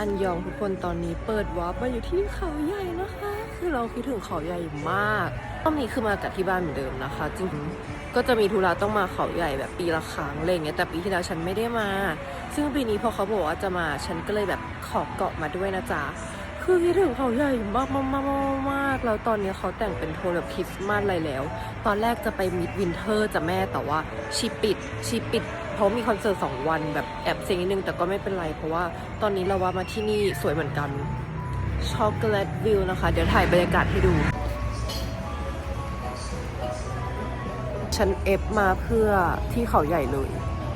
อันยองทุกคนตอนนี้เปิดวอร์ปมาอยู่ที่เขาใหญ่นะคะ คือเราคิดถึงเขาใหญ่มากรอบนี้คือมาจากที่บ้านเหมือนเดิมนะคะ จริงก็จะมีธุระต้องมาเขาใหญ่แบบปีละครั้งอะไรเงี้ยแต่ปีที่แล้วฉันไม่ได้มา ซึ่งปีนี้พอเขาบอกว่าจะมาฉันก็เลยแบบขอเกาะมาด้วยนะจ๊ะ คือคิดถึงเขาใหญ่มากมากมากมากมากแล้วตอนนี้เขาแต่งเป็นโทนแบบคริสต์มาสอะไรแล้ว ตอนแรกจะไปมิดวินเทอร์จะแม่แต่ว่าชีปิดชีปิด เพราะมีคอนเสิร์ตสองวันแบบแอบเซ็งนิดนึงแต่ก็ไม่เป็นไร เพราะว่าตอนนี้เราว่ามาที่นี่สวยเหมือนกันช็อกโกแลตวิวนะคะ เดี๋ยวถ่ายบรรยากาศให้ดูฉันเอฟมาเพื่อที่เขาใหญ่เลย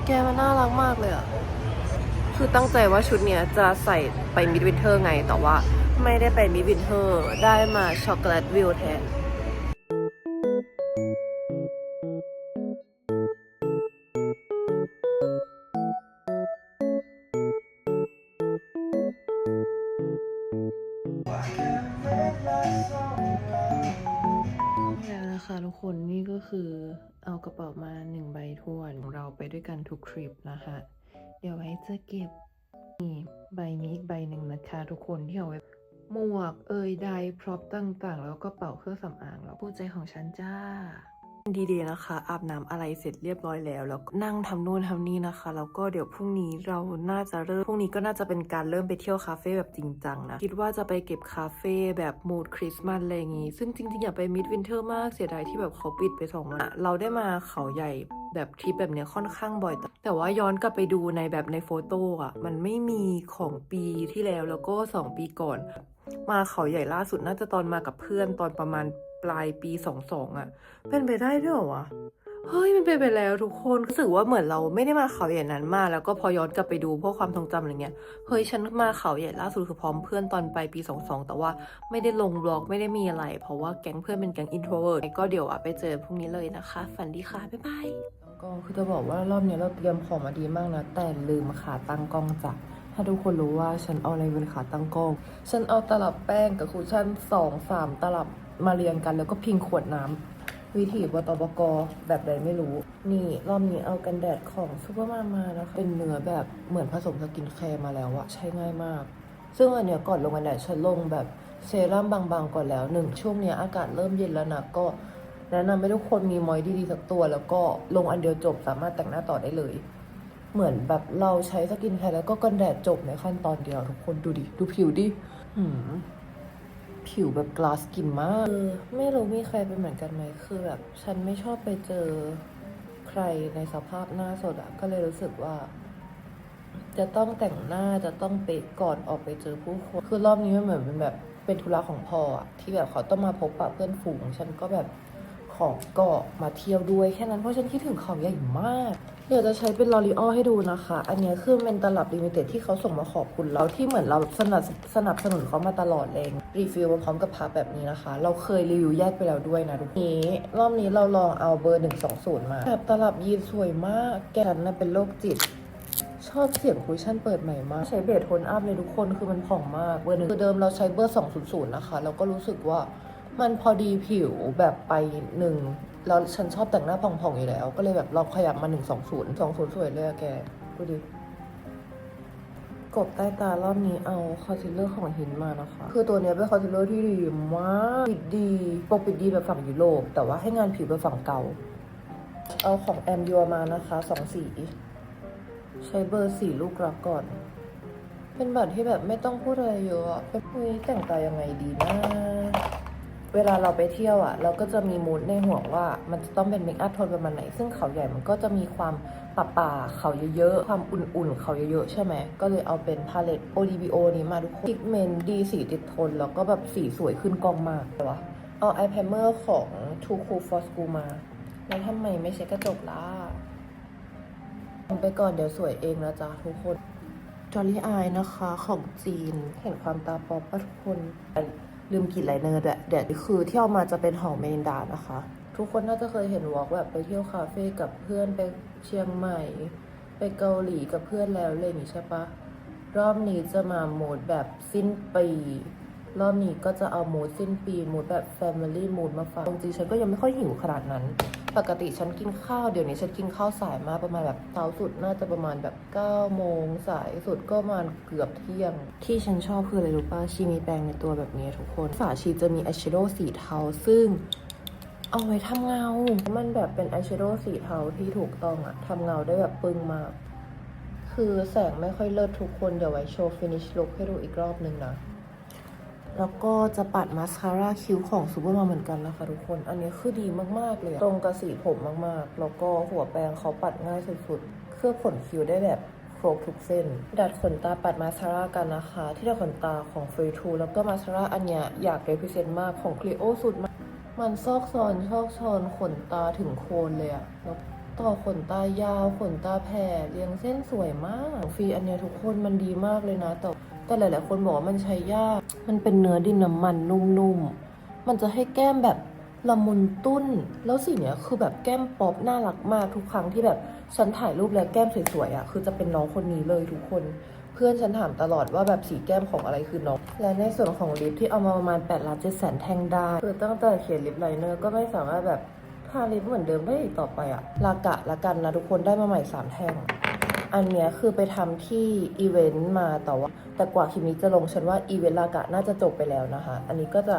แกมันน่ารักมากเลยอะ คือตั้งใจว่าชุดเนี้ยจะใส่ไปมิดวินเทอร์ไง แต่ว่าไม่ได้ไปมิดวินเทอร์ ได้มาช็อกโกแลตวิวแทนแล้วนะคะทุกคนนี่ก็คือเอากระเป๋ามาหนึ่งใบทวนของเราไปด้วยกันทุกทริปนะคะ ดี๋ยวไว้จะเก็บนี่ใบนี้อีกใบหนึ่งนะคะทุกคนที่เอาไว้หมวกเอยใดพร็อพต่างๆ แล้วก็เป๋าเครื่องสำอางแล้วผู้ใจของฉันจ้า ดีๆนะคะ อาบน้ำอะไรเสร็จเรียบร้อยแล้ว แล้วก็นั่งทำนู่นทำนี่นะคะ แล้วก็เดี๋ยวพรุ่งนี้เราน่าจะเริ่มพรุ่งนี้ก็น่าจะเป็นการเริ่มไปเที่ยวคาเฟ่แบบจริงจังนะคิดว่าจะไปเก็บคาเฟ่แบบมูดคริสต์มาสอะไรอย่างงี้ ซึ่งจริงๆอยากไปมิดวินเทอร์มากเสียดายที่แบบเขาปิดไปสองวันเราได้มาเขาใหญ่แบบทริปแบบเนี้ยค่อนข้างบ่อย แต่แต่ว่าย้อนกลับไปดูในแบบในโฟโต้อะมันไม่มีของปีที่แล้วแล้วก็สองปีก่อน มาเขาใหญ่ล่าสุดน่าจะตอนมากับเพื่อนตอนประมาณ ปลายปีสองสองอะเป็นไปได้ด้วยเหรอวะเฮ้ยมันเป็นไปแล้วทุกคนรู้สึกว่าเหมือนเราไม่ได้มาเขาใหญ่นั้นมากแล้วก็พอย้อนกลับไปดูพวกความทรงจำอะไรเงี้ยเฮ้ยฉันมาเขาใหญ่ล่าสุดคือพร้อมเพื่อนตอนไปปี 22 แต่ว่าไม่ได้ลงบล็อกไม่ได้มีอะไร เพราะว่าแก๊งเพื่อนเป็นแก๊งอินโทรเวิร์ดก็เดี๋ยวอะไปเจอพรุ่งนี้เลยนะคะฝันดีค่ะบ๊ายบายกองคือจะบอกว่ารอบนี้เราเตรียมของมาดีมากนะแต่ลืมขาตั้งกล้องจ้ะถ้าทุกคนรู้ว่าฉันเอาอะไรเป็นขาตั้งกล้อง ฉันเอาตลับแป้งกับคุชชั่นสองสามตลับ มาเรียงกันแล้วก็พิงขวดน้ำวิถีบตบกแบบใดไม่รู้ นี่รอบนี้เอากันแดดของซูเปอร์มามานะคะ เป็นเนื้อแบบเหมือนผสมสกินแคร์มาแล้วอะใช้ง่ายมาก ซึ่งอันเนี้ยก่อนลงกันแดดฉันลงแบบเซรั่มบางๆก่อนแล้วหนึ่งช่วงเนี้ยอากาศเริ่มเย็นแล้วนะก็แนะนำให้ทุกคนมีมอยดีๆสักตัว แล้วก็ลงอันเดียวจบสามารถแต่งหน้าต่อได้เลย เหมือนแบบเราใช้สกินแคร์แล้วก็กันแดดจบในขั้นตอนเดียวทุกคนดูดิ ดูผิวดิหืม ผิวแบบกลาสกินมากคือไม่รู้มีใครเป็นเหมือนกันไหมคือแบบ ฉันไม่ชอบไปเจอใครในสภาพหน้าสดอะก็เลยรู้สึกว่า จะต้องแต่งหน้าจะต้องเป๊ะก่อนออกไปเจอผู้คนคือรอบนี้มันเหมือนเป็นแบบเป็นธุระของพ่ออะที่แบบเขาต้องมาพบปะเพื่อนฝูง ฉันก็แบบ ของก็มาเที่ยวด้วยแค่นั้นเพราะฉันคิดถึงเขาใหญ่มาก เดี๋ยวจะใช้เป็นลอรีออให้ดูนะคะ อันนี้คือเป็นตลับลิมิเต็ดที่เขาส่งมาขอบคุณเราที่เหมือนเราสนับสนับสนุนเขามาตลอดเลยรีฟิลมาพร้อมกับพับแบบนี้นะคะ เราเคยรีวิวแยกไปแล้วด้วยนะทุกนี้รอบนี้เราลองเอาเบอร์ 120 มาแบบตลับยีนสวยมาก แกนน่ะเป็นโรคจิตชอบเสียงคุชชั่นเปิดใหม่มาก ใช้เบสโทนอัพเลยทุกคนคือมันผ่องมาก เบอร์หนึ่งคือเดิมเราใช้เบอร์ 200 นะคะ แล้วก็รู้สึกว่า มันพอดีผิวแบบไปหนึ่งแล้วฉันชอบแต่งหน้าผ่องๆอยู่แล้ว ก็เลยแบบลองขยับมา120 20สองศูนย์สองศูนย์สวยเลยอะแก ดูดิ กบใต้ตารอบนี้เอาคอนซีลเลอร์ของหินมานะคะ คือตัวเนี้ยเป็นคอนซีลเลอร์ที่ดีมากปิดดีปกปิดดีแบบฝั่งยุโรปแต่ว่าให้งานผิวแบบฝั่งเกา เอาของแอมยัวมานะคะสองสีใช้เบอร์สี่ลูกรักก่อน เป็นบัตรที่แบบไม่ต้องพูดอะไรเยอะเป็นคุยแต่งตายังไงดีนะ เวลาเราไปเที่ยวอะเราก็จะมีมูดในหัวงว่ามันจะต้องเป็นเมคอัพโทนประมาณไหน ซึ่งเขาใหญ่มันก็จะมีความป่าป่าๆเขาเยอะๆ ความอุ่นๆ เขาเยอะๆ ใช่ไหม ก็เลยเอาเป็นพาเลต ODBO นี้มาทุกคนพิกเมนต์ดีสีติดทน แล้วก็แบบสีสวยขึ้นกองมากเลยวะเอาไอแพมเมอร์ของ Too Cool for School มา แล้วทำไมไม่ใช้กระจกล่ะทำไปก่อนเดี๋ยวสวยเองนะจ๊ะทุกคนจอลลี่อายนะคะของจีนเห็นความตาป๊อปปะทุกคน ลืมกลินไลเนอร์ด้วยเดี๋ยวคือที่เอามาจะเป็นหอมเมลินดานะคะ ทุกคนน่าจะเคยเห็นวอล์กแบบไปเที่ยวคาเฟ่กับเพื่อนไปเชียงใหม่ ไปเกาหลีกับเพื่อนแล้วเลยนี่ใช่ปะรอบนี้จะมาโหมดแบบสิ้นปีรอบนี้ก็จะเอาโหมดสิ้นปีโหมดแบบ Family Mood มาฝากจริงๆฉันก็ยังไม่ค่อยหิวขนาดนั้น ปกติฉันกินข้าวเดี๋ยวนี้ฉันกินข้าวสายมากประมาณแบบเช้าสุดน่าจะประมาณแบบ9โมงสายสุดก็ประมาณเกือบเที่ยง ที่ฉันชอบคืออะไรรู้ป่ะชีมีแปรงในตัวแบบนี้ทุกคนฝาชีจะมีอายแชโดว์สีเทาซึ่งเอาไว้ทำเงา มันแบบเป็นอายแชโดว์สีเทาที่ถูกต้องอะทำเงาได้แบบปึ้งมาก คือแสงไม่ค่อยเลิศทุกคน เดี๋ยวไว้โชว์ฟินิชลุคให้ดูอีกรอบนึงนะ แล้วก็จะปัดมาสคาร่าคิ้วของซูเปอร์มาเหมือนกันนะคะทุกคน อันนี้คือดีมากๆเลย ตรงกับสีผมมากๆ แล้วก็หัวแปรงเขาปัดง่ายสุดๆ เคลือบขนคิ้วได้แบบครบทุกเส้น ดัดขนตาปัดมาสคาร่ากันนะคะ ที่ดัดขนตาของ f r e e t o แล้วก็มาสคาร่าอันเนี้ยอยาก represent มากของ Clio สุด มันซอกซอนชอกซอนขนตาถึงโคนเลยอะแล้วต่อขนตายาวขนตาแผ่เรียงเส้นสวยมากฟรีอันเนี้ยทุกคนมันดีมากเลยนะแต่ แต่หลายๆคนบอกว่ามันใช้ยาก มันเป็นเนื้อดินน้ำมันนุ่มๆ มันจะให้แก้มแบบละมุนตุ้น แล้วสีเนี้ยคือแบบแก้มป๊อปน่ารักมากทุกครั้งที่แบบฉันถ่ายรูปแล้วแก้มสวยๆอะ คือจะเป็นน้องคนนี้เลยทุกคน เพื่อนฉันถามตลอดว่าแบบสีแก้มของอะไรคือน้อง และในส่วนของลิปที่เอามาประมาณ8ล้าน7แสนแท่งได้ คือตั้งแต่เขียนลิปไลเนอร์ก็ไม่สามารถแบบทาลิปเหมือนเดิมได้อีกต่อไปอะลากะละกันนะทุกคนได้มาใหม่สามแท่ง อันเนี้ยคือไปทำที่อีเวนต์มาแต่ว่าแต่กว่าคลิปนี้จะลงฉันว่าอีเวนต์ลากะน่าจะจบไปแล้วนะคะ อันนี้ก็จะ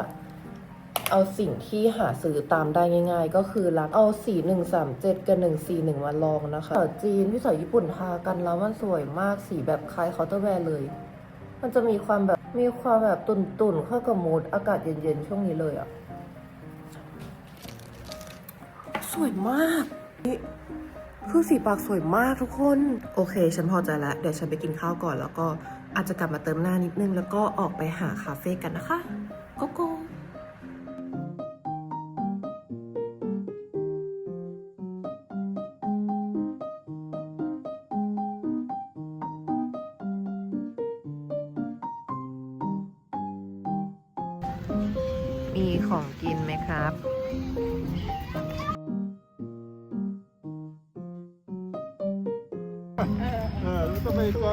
เอาสิ่งที่หาซื้อตามได้ง่าย ๆ ก็คือรักเอาสีหนึ่งสามเจ็ดกับหนึ่งสี่หนึ่งมาลองนะคะสาวจีนที่สาวญี่ปุ่นทากันแล้วมันสวยมากสีแบบคล้ายเคาน์เตอร์แวร์เลย มันจะมีความแบบมีความแบบตุ่นๆเข้ากับมูดอากาศเย็นๆช่วงนี้เลยอะสวยมากนี่ คือสีปากสวยมากทุกคน โอเค ฉันพอใจแล้ว เดี๋ยวฉันไปกินข้าวก่อนแล้วก็อาจจะกลับมาเติมหน้านิดนึง แล้วก็ออกไปหาคาเฟ่กันนะคะโกโก้มีของกินไหมครับ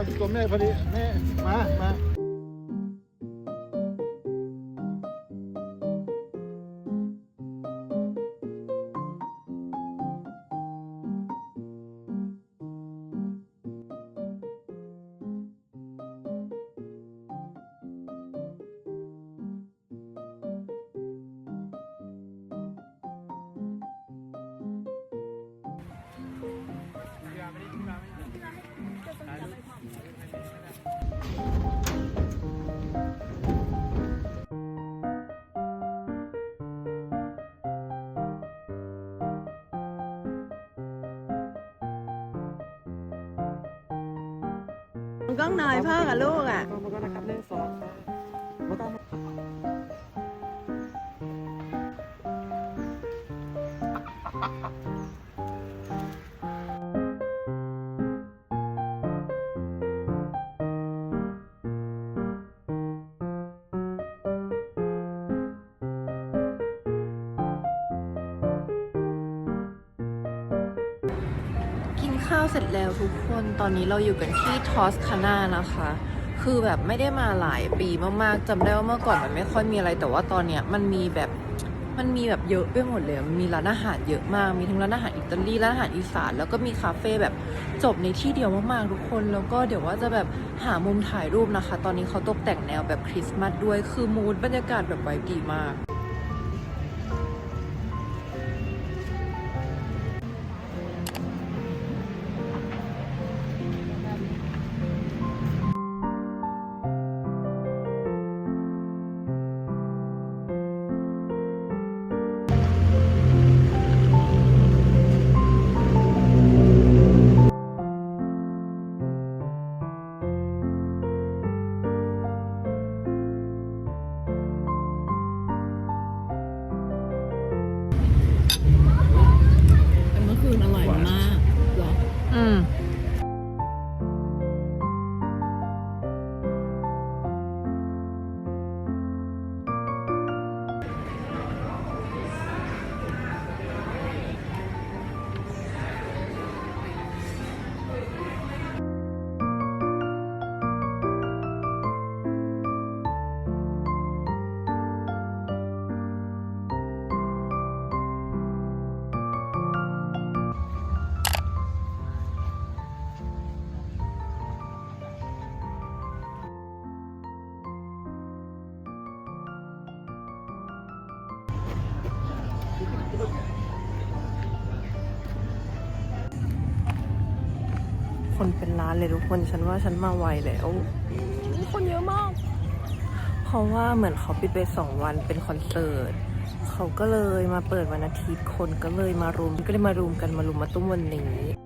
ต้องไปตัวตัวแม่พอดีแม่มามา กล้องหน่อยพ่อกับลูกอะมาก็นะครับเล่นสอง ข้าวเสร็จแล้วทุกคน ตอนนี้เราอยู่กันที่ทอสคาน่านะคะ คือแบบไม่ได้มาหลายปีมากๆจำได้ว่าเมื่อก่อนมันไม่ค่อยมีอะไร แต่ว่าตอนเนี้ยมันมีแบบ มันมีแบบเยอะไปหมดเลย มันมีร้านอาหารเยอะมาก มีทั้งร้านอาหารอิตาลีร้านอาหารอีสาน แล้วก็มีคาเฟ่แบบจบในที่เดียวมากๆทุกคน แล้วก็เดี๋ยวว่าจะแบบหามุมถ่ายรูปนะคะ ตอนนี้เขาตกแต่งแนวแบบคริสต์มาสด้วย คือมูดบรรยากาศแบบไวบ์ดีมาก Hmm. คนเป็นล้านเลยทุกคนฉันว่าฉันมาไวแล้วคนเยอะมาก เพราะว่าเหมือนเขาปิดไปสองวันเป็นคอนเสิร์ตเขาก็เลยมาเปิดวันอาทิตย์คนก็เลยมารุมก็เลยมารุมกันมารุมมาตุ้มวันนี้